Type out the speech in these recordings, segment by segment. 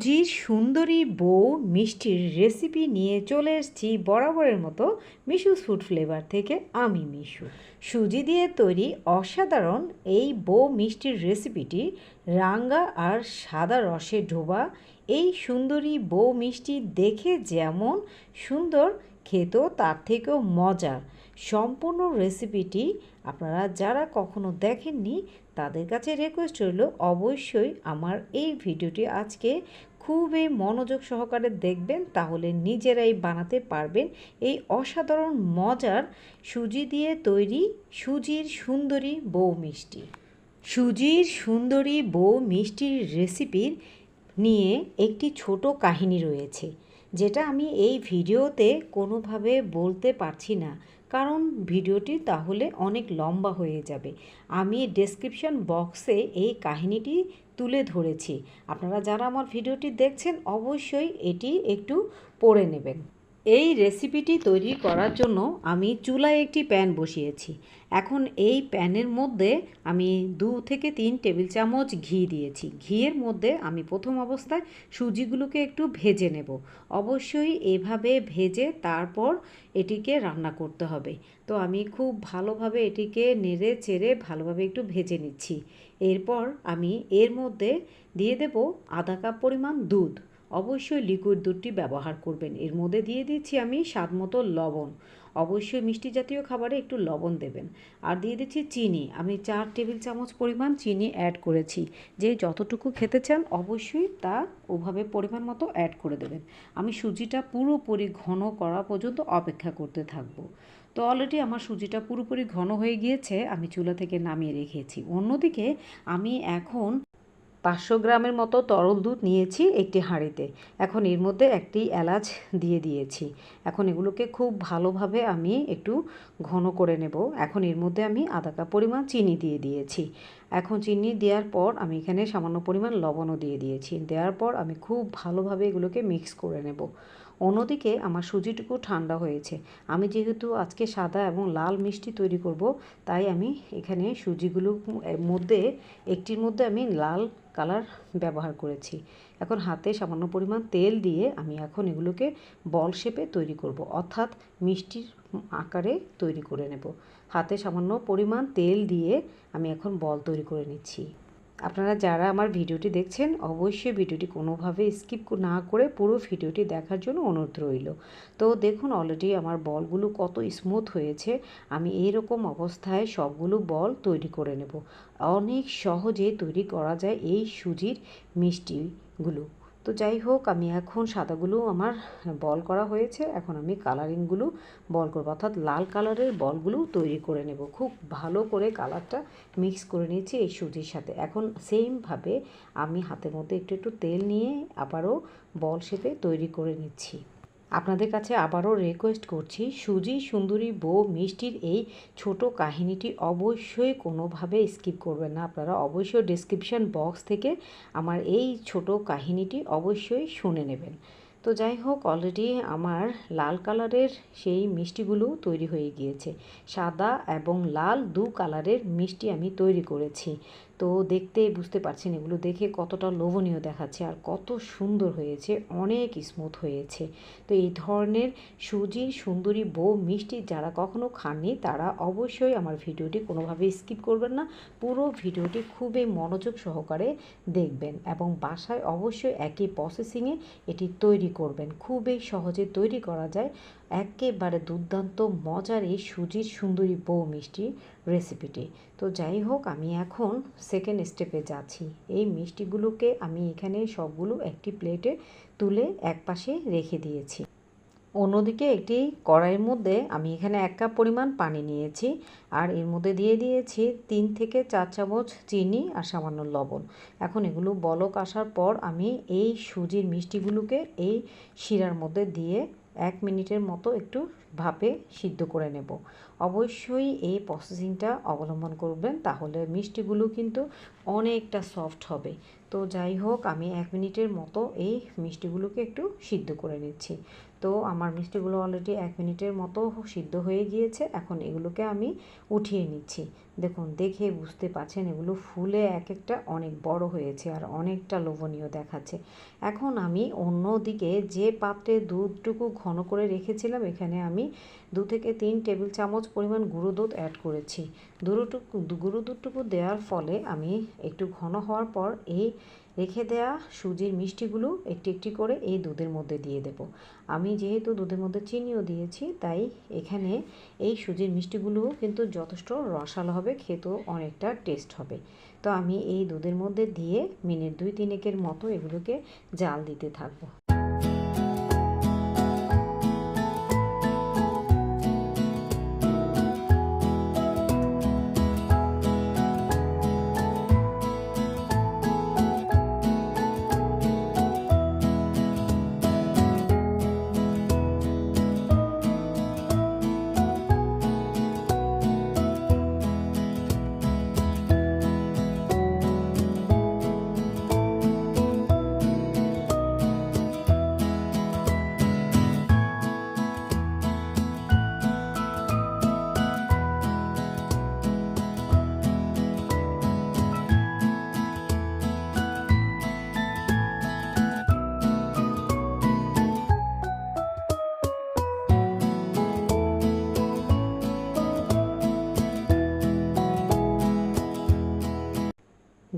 সুজির সুন্দরী বউ, মিষ্টির রেসিপি নিয়ে চলে এসেছি বরাবরের মতো মিশুস ফুড ফ্লেভার থেকে আমি মিশু। সুজি দিয়ে তৈরি অসাধারণ এই বউ মিষ্টির রেসিপিটি রাঙ্গা আর সাদা রসে ডোবা, এই সুন্দরী বউ মিষ্টি দেখে যেমন সুন্দর, খেতেও তার থেকেও মজার। সম্পূর্ণ রেসিপিটি আপনারা যারা কখনো দেখেননি, তাদের কাছে রিকোয়েস্ট রইল অবশ্যই আমার এই ভিডিওটি আজকে খুবই মনোযোগ সহকারে দেখবেন, তাহলে নিজেরাই বানাতে পারবেন এই অসাধারণ মজার সুজি দিয়ে তৈরি সুজির সুন্দরী বউ মিষ্টি। সুজির সুন্দরী বউ মিষ্টির রেসিপির নিয়ে একটি ছোট কাহিনী রয়েছে, যেটা আমি এই ভিডিওতে কোনোভাবে বলতে পারছি না। কারণ ভিডিওটি তাহলে অনেক লম্বা হয়ে যাবে। আমি ডেসক্রিপশন বক্সে এই কাহিনীটি তুলে ধরেছি। আপনারা যারা আমার ভিডিওটি দেখছেন, অবশ্যই এটি একটু পড়ে নেবেন। এই রেসিপিটি তৈরি করার জন্য আমি চুলায় একটি প্যান বসিয়েছি। এখন এই প্যানের মধ্যে আমি দু থেকে তিন টেবিল চামচ ঘি দিয়েছি। ঘিয়ের মধ্যে আমি প্রথম অবস্থায় সুজিগুলোকে একটু ভেজে নেব। অবশ্যই এভাবে ভেজে তারপর এটিকে রান্না করতে হবে। তো আমি খুব ভালোভাবে এটিকে নেড়ে চেড়ে ভালোভাবে একটু ভেজে নিচ্ছি। এরপর আমি এর মধ্যে দিয়ে দেব আধা কাপ পরিমাণ দুধ। অবশ্যই লিকুইড দুধটি ব্যবহার করবেন। এর মধ্যে দিয়ে দিচ্ছি আমি স্বাদ মতো লবণ। অবশ্যই মিষ্টি জাতীয় খাবারে একটু লবণ দেবেন। আর দিয়ে দিচ্ছি চিনি। আমি চার টেবিল চামচ পরিমাণ চিনি অ্যাড করেছি। যে যতটুকু খেতে চান অবশ্যই তা ওভাবে পরিমাণ মতো অ্যাড করে দেবেন। আমি সুজিটা পুরোপুরি ঘন করা পর্যন্ত অপেক্ষা করতে থাকব। তো অলরেডি আমার সুজিটা পুরোপুরি ঘন হয়ে গিয়েছে, আমি চুলা থেকে নামিয়ে রেখেছি। অন্যদিকে আমি এখন পাঁচশো গ্রামের মতো তরল দুধ নিয়েছি একটি হাঁড়িতে। এখন এর মধ্যে একটি এলাচ দিয়ে দিয়েছি। এখন এগুলোকে খুব ভালোভাবে আমি একটু ঘন করে নেব। এখন এর মধ্যে আমি আধা কাপ পরিমাণ চিনি দিয়ে দিয়েছি। এখন চিনি দেওয়ার পর আমি এখানে সামান্য পরিমাণ লবণও দিয়ে দিয়েছি। দেওয়ার পর আমি খুব ভালোভাবে এগুলোকে মিক্স করে নেব। অন্যদিকে আমার সুজিটুকু ঠান্ডা হয়েছে। আমি যেহেতু আজকে সাদা এবং লাল মিষ্টি তৈরি করব, তাই আমি এখানে সুজিগুলো মধ্যে, একটির মধ্যে আমি লাল কালার ব্যবহার করেছি। এখন হাতে সামান্য পরিমাণ তেল দিয়ে আমি এখন এগুলোকে বল শেপে তৈরি করব। অর্থাৎ মিষ্টির আকারে তৈরি করে নেব। হাতে সামান্য পরিমাণ তেল দিয়ে আমি এখন বল তৈরি করে নিচ্ছি। আপনারা যারা আমার ভিডিওটি দেখছেন, অবশ্যই ভিডিওটি কোনোভাবে স্কিপ না করে পুরো ভিডিওটি দেখার জন্য অনুরোধ রইল। তো দেখুন অলরেডি আমার বলগুলো কত স্মুথ হয়েছে। আমি এই রকম অবস্থায় সবগুলো বল তৈরি করে নেব। অনেক সহজে তৈরি করা যায় এই সুজির মিষ্টিগুলো। তো যাই হোক, আমি এখন সাদাগুলো আমার বল করা হয়েছে। এখন আমি কালারিংগুলো বল করব। অর্থাৎ লাল কালারের বলগুলো তৈরি করে নেব। খুব ভালো করে কালারটা মিক্স করে নিয়েছি এই সুজির সাথে। এখন সেমভাবে আমি হাতের মধ্যে একটু একটু তেল নিয়ে আবারও বল শেপে তৈরি করে নিচ্ছি। আপনাদের কাছে আবারও রিকোয়েস্ট করছি, সুজি, সুন্দরী, বউ, মিষ্টির এই ছোট কাহিনীটি অবশ্যই কোনোভাবে স্কিপ করবেন না। আপনারা অবশ্যই ডিসক্রিপশান বক্স থেকে আমার এই ছোট কাহিনীটি অবশ্যই শুনে নেবেন। তো যাই হোক অলরেডি আমার লাল কালারের সেই মিষ্টিগুলো তৈরি হয়ে গিয়েছে। সাদা এবং লাল দু কালারের মিষ্টি আমি তৈরি করেছি। তো দেখতে বুঝতে পারছেন এগুলো দেখে কতটা লোভনীয় দেখাচ্ছে আর কত সুন্দর হয়েছে, অনেক স্মুথ হয়েছে। তো এই ধরনের সুজির সুন্দরী, বউ, মিষ্টি যারা কখনো খাননি তারা অবশ্যই আমার ভিডিওটি কোনোভাবে স্কিপ করবেন না। পুরো ভিডিওটি খুবই মনোযোগ সহকারে দেখবেন এবং বাসায় অবশ্যই একই প্রসেসিংয়ে এটি তৈরি করবেন। খুবই সহজে তৈরি করা যায়। একেবারে দুর্দান্ত, মজার এই সুজির সুন্দরী বউ মিষ্টি রেসিপিটি তো যাই হোক, আমি এখন সেকেন্ড স্টেপে যাচ্ছি। এই মিষ্টিগুলোকে আমি এখানে সবগুলো একটি প্লেটে তুলে এক পাশে রেখে দিয়েছি। অন্যদিকে একটি কড়াইয়ের মধ্যে আমি এখানে এক কাপ পরিমাণ পানি নিয়েছি আর এর মধ্যে দিয়ে দিয়েছি তিন থেকে চার চামচ চিনি আর সামান্য লবণ। এখন এগুলো বলক আসার পর আমি এই সুজির মিষ্টিগুলোকে এই শিরার মধ্যে দিয়ে এক মিনিটের মতো একটু ভাপে সিদ্ধ করে নেব। অবশ্যই এই প্রসেসিংটা অবলম্বন করবেন, তাহলে মিষ্টিগুলো কিন্তু অনেকটা সফট হবে। তো যাই হোক, আমি এক মিনিটের মতো এই মিষ্টিগুলোকে একটু সিদ্ধ করে নিচ্ছি। তো আমার মিষ্টিগুলো অলরেডি এক মিনিটের মতো সিদ্ধ হয়ে গিয়েছে, এখন এগুলোকে আমি উঠিয়ে নিচ্ছি। দেখুন, দেখে বুঝতে পারছেন, এগুলো ফুলে এক একটা অনেক বড় হয়েছে আর অনেকটা লোভনীয় দেখাচ্ছে। এখন আমি অন্য দিকে যে পাত্রে দুধটুকু ঘন করে রেখেছিলাম, এখানে আমি দু থেকে তিন টেবিল চামচ পরিমাণ গুঁড়ো দুধ অ্যাড করেছি। দুটোটুকু গুঁড়ো দুধটুকু দেওয়ার ফলে আমি একটু ঘন হওয়ার পর এই রেখে দেয়া সুজির মিষ্টিগুলো একটি একটি করে এই দুধের মধ্যে দিয়ে দেব। আমি যেহেতু দুধের মধ্যে চিনিও দিয়েছি, তাই এখানে এই সুজির মিষ্টিগুলোও কিন্তু যথেষ্ট রসালো হবে, খেতেও অনেকটা টেস্ট হবে। তো আমি এই দুধের মধ্যে দিয়ে মিনিট দুই তিনেকের মতো এগুলোকে জাল দিতে থাকব।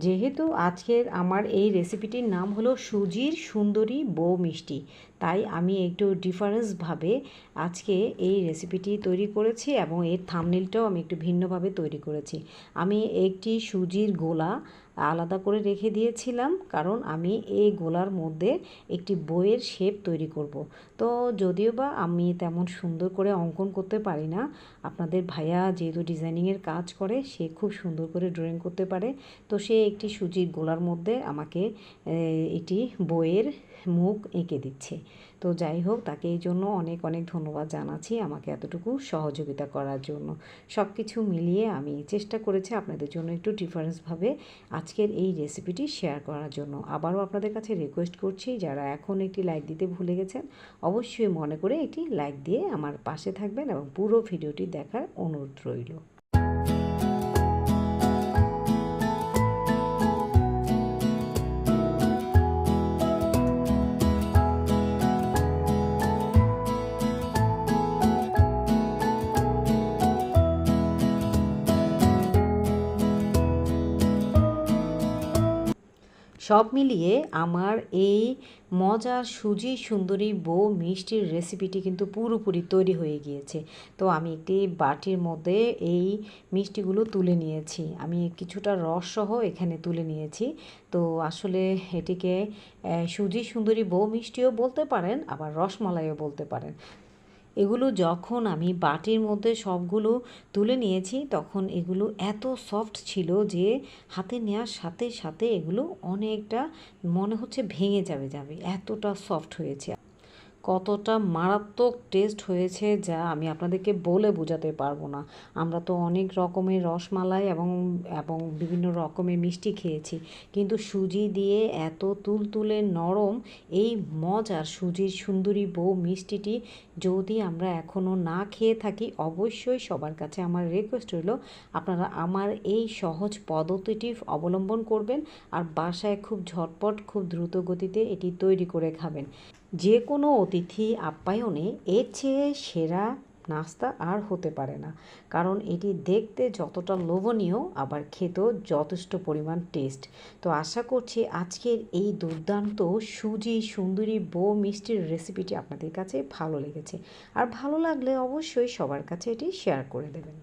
যেহেতু আজকের আমার এই রেসিপিটির নাম হলো সুজির সুন্দরী বউ মিষ্টি, তাই আমি একটু ডিফারেন্সভাবে আজকে এই রেসিপিটি তৈরি করেছি এবং এর থামনিলটাও আমি একটু ভিন্নভাবে তৈরি করেছি। আমি একটি সুজির গোলা আলাদা করে রেখে দিয়েছিলাম, কারণ আমি এই গোলার মধ্যে একটি বইয়ের শেপ তৈরি করব। তো যদিও বা আমি তেমন সুন্দর করে অঙ্কন করতে পারি না, আপনাদের ভাইয়া যেহেতু ডিজাইনিংয়ের কাজ করে, সে খুব সুন্দর করে ড্রয়িং করতে পারে তো সে একটি সুজির গোলার মধ্যে আমাকে এটি বইয়ের মুখ এঁকে দিচ্ছে তো যাই হোক, তাকে এই জন্য অনেক অনেক ধন্যবাদ জানাচ্ছি আমাকে এতটুকু সহযোগিতা করার জন্য। সব কিছু মিলিয়ে আমি চেষ্টা করেছি আপনাদের জন্য একটু ডিফারেন্সভাবে আজকের এই রেসিপিটি শেয়ার করার জন্য। আবারও আপনাদের কাছে রিকোয়েস্ট করছি, যারা এখন একটি লাইক দিতে ভুলে গেছেন, অবশ্যই মনে করে একটি লাইক দিয়ে আমার পাশে থাকবেন এবং পুরো ভিডিওটি দেখার অনুরোধ রইল। সব মিলিয়ে আমার এই মজার, সুজি, সুন্দরী বউ মিষ্টির রেসিপিটি কিন্তু পুরোপুরি তৈরি হয়ে গিয়েছে। তো আমি একটি বাটির মধ্যে এই মিষ্টিগুলো তুলে নিয়েছি। আমি কিছুটা রসসহ এখানে তুলে নিয়েছি। তো আসলে এটিকে সুজি, সুন্দরী বউ মিষ্টিও বলতে পারেন, আবার রসমালাইও বলতে পারেন। এগুলো যখন আমি বাটির মধ্যে সবগুলো তুলে নিয়েছি, তখন এগুলো এত সফট ছিল যে হাতে নেওয়ার সাথে সাথে এগুলো অনেকটা মনে হচ্ছে ভেঙে যাবে যাবে, এতটা সফট হয়েছে। কতটা মারাত্মক টেস্ট হয়েছে যা আমি আপনাদেরকে বলে বোঝাতে পারব না। আমরা তো অনেক রকমের রসমালাই এবং এবং বিভিন্ন রকমের মিষ্টি খেয়েছি। কিন্তু সুজি দিয়ে এত তুলতুলে নরম এই মজার সুজির সুন্দরী বউ মিষ্টিটি যদি আমরা এখনও না খেয়ে থাকি, অবশ্যই সবার কাছে আমার রিকোয়েস্ট রইল, আপনারা আমার এই সহজ পদ্ধতিটি অবলম্বন করবেন আর বাসায় খুব ঝটপট, খুব দ্রুত গতিতে এটি তৈরি করে খাবেন। যে কোনো অতিথি আপ্যায়নে এর চেয়ে সেরা নাস্তা আর হতে পারে না। কারণ এটি দেখতে যতটা লোভনীয়, আবার খেতেও যথেষ্ট পরিমাণ টেস্ট তো আশা করছি আজকের এই দুর্দান্ত সুজি সুন্দরী বউ মিষ্টির রেসিপিটি আপনাদের কাছে ভালো লেগেছে। আর ভালো লাগলে অবশ্যই সবার কাছে এটি শেয়ার করে দেবেন।